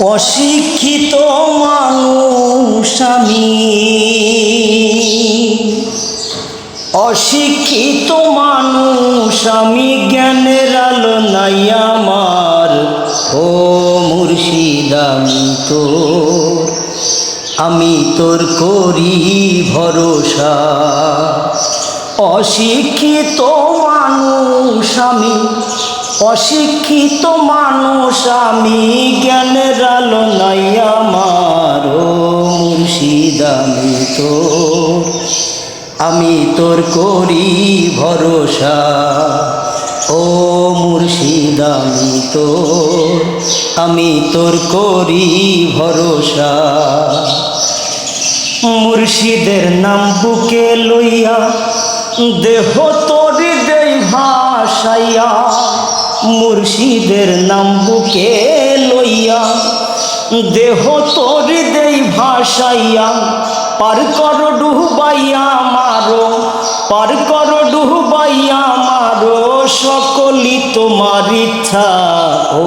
অশিক্ষিত মানুষ আমি। অশিক্ষিত মানুষ আমি, জ্ঞানের আলো নাই আমার। ও মুর্শিদ, আমি তোর আমি তোর করি ভরসা। অশিক্ষিত মানুষ আমি অশিক্ষিত মানুষ, আমি জ্ঞানের আলো নাই আমার মুর্শিদ আমি তোর আমি তোর করি ভরসা, ও মুর্শিদ আমি তোর আমি তোর করি ভরসা। মুর্শিদের নাম বুকে লইয়া, দেহ তোর দেই ভাসাইয়া। মুর্শিদের নাম বুকে লইয়া, দেহ তোর দেই ভাসাইয়া, পার কর ডুবাইয়া মারো, পার কর ডুবাইয়া মারো, সকলি তোমার ইচ্ছা। ও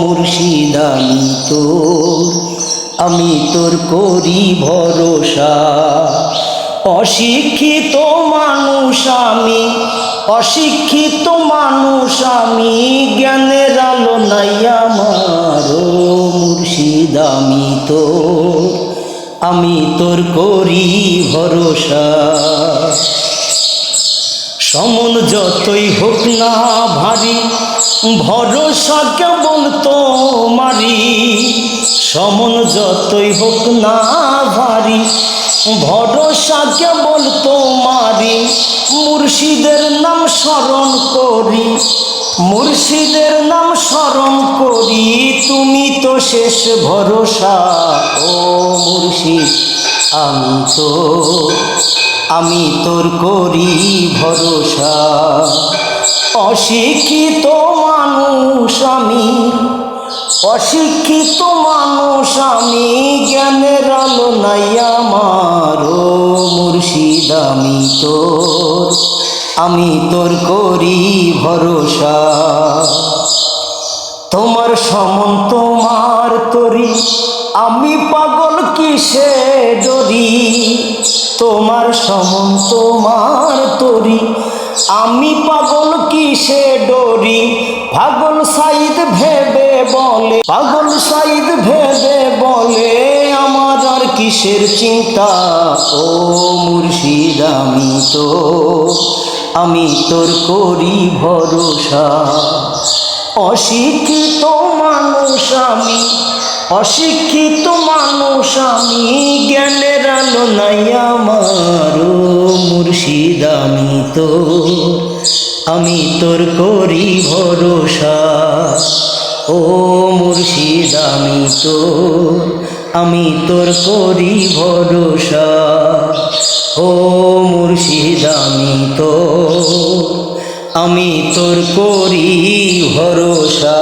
মুর্শিদ আমি তোর আমি তোর করি ভরসা। অশিক্ষিত মানুষ আমি, অশিক্ষিত মানুষ আমি জ্ঞানের আলো নাই আমার মুর্শিদ, আমি তোর আমি তোর করি ভরসা। সমন যতই হোক না ভারী, ভরসা কেবল তো মারি সমন যতই হোক না ভারী, ভরসা কেবল তো মারি মুর্শিদের নাম স্মরণ করি মুর্শিদের নাম স্মরণ করি, তুমি তো শেষ ভরসা। ও মুর্শিদ, আমি তো, আমি তোর করি ভরসা। অশিক্ষিত মানুষ আমি, অশিক্ষিত মানুষ আমি, জ্ঞানের আলো নাই আমার। মুর্শিদ, আমি তোর আমি তোর করি ভরসা। তোমার সমন তোমার তরি, আমি পাগল কিসে ডরি? তোমার সমন তোমার তরি, আমি পাগল কিসে ডরি? পাগল সাইদ ভেবে বলে, পাগল সাইদ ভেবে বলে, আমার আর কিসের চিন্তা? ও মুর্শিদ, আমি তো আমি তোর করি ভরসা। অশিক্ষিত মানুষ আমি, অশিক্ষিত মানুষ আমি, জ্ঞানের আলো নাই আমার মুর্শিদ আমি তো। আমি তোর করি ভরসা, ও মুর্শিদ আমি তো। আমি তোর করি ভরসা। ও মুর্শিদ আমি তো আমি তোর করি ভরসা।